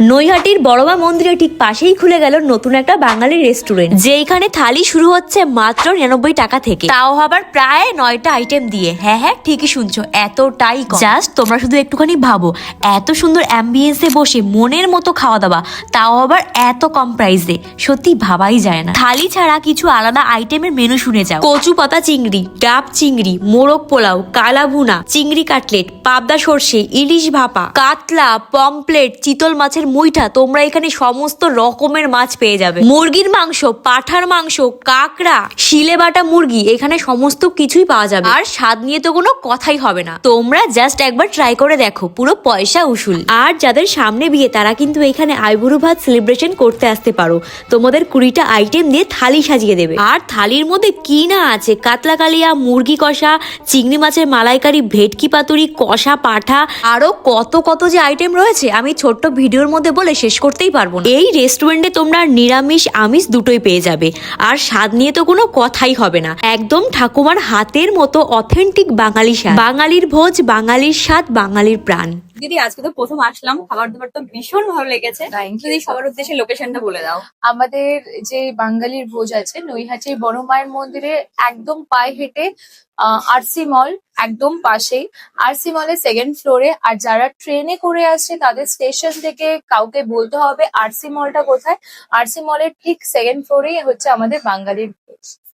নৈহাটির বড়মা মন্দিরের ঠিক পাশেই খুলে গেল নতুন একটা বাঙালি রেস্টুরেন্ট যেখানে থালি শুরু হচ্ছে মাত্র নিরানব্বই টাকা থেকে। তাও আবার প্রায় নয়টা আইটেম দিয়ে। হ্যাঁ হ্যাঁ ঠিকই শুনছো, এতটাই জাস্ট তোমরা শুধু একটুখানি ভাবো, এত সুন্দর অ্যাম্বিয়েন্সে বসে মনের মতো খাওয়া দাওয়া, তাও আবার এত কম প্রাইসে সত্যি ভাবাই যায় না। থালি ছাড়া কিছু আলাদা আইটেমের মেনু শুনে যাও। কচু পাতা চিংড়ি, ডাব চিংড়ি, মোরগ পোলাও কালা ভুনা চিংড়ি কাটলেট, পাবদা সর্ষে, ইলিশ ভাপা, কাতলা পমপ্লেট চিতল মাছের মুইঠা, তোমরা এখানে সমস্ত রকমের মাছ পেয়ে যাবে। মুরগির মাংস, পাঠার মাংস, কাঁকড়া, শিলে বাটা মুরগি, এখানে সমস্ত কিছুই পাওয়া যাবে। আর স্বাদ নিয়ে তো কোনো কথাই হবে না। তোমরা জাস্ট একবার ট্রাই করে দেখো, পুরো পয়সা উসুল। আর যাদের সামনে বিয়ে, তারা কিন্তু এখানে আইবুড়ো ভাত সেলিব্রেশন করতে আসতে পারো। তোমাদের কুড়িটা আইটেম দিয়ে থালি সাজিয়ে দেবে। আর থালির মধ্যে কি না আছে? কাতলা কালিয়া, মুরগি কষা, চিংড়ি মাছের মালাইকারি, ভেটকি পাতুরি, কষা, পাঠা, আরও কত কত যে আইটেম রয়েছে, আমি ছোট্ট ভিডিওর মধ্যে বলে শেষ করতেই পারব না। এই রেস্টুরেন্টে তোমরা নিরামিষ আমিষ দুটোই পেয়ে যাবে। আর স্বাদ নিয়ে তো কোনো কথাই হবে না। একদম ঠাকুমার হাতের মতো অথেন্টিক বাঙালি স্বাদ। বাঙালির ভোজ, বাঙালির স্বাদ, বাঙালির প্রাণ। দিদি আজকে তো প্রথম আসলাম। খাবার দাবার তো ভীষণ ভালো লেগেছে। সবার উদ্দেশ্যে লোকেশনটা বলে দাও। আমাদের যে বাঙালির ভোজ আছে নৈহাটি বড় মায়ের মন্দিরে একদম পায়ে হেঁটে আরসি মল একদম পাশেই। আরসি মলের সেকেন্ড ফ্লোরে আর যারা ট্রেনে করে আসছে তাদের স্টেশন থেকে কাউকে বলতে হবে আরসি মলটা কোথায়? আরসি মলের ঠিক সেকেন্ড ফ্লোরেই হচ্ছে আমাদের বাঙালির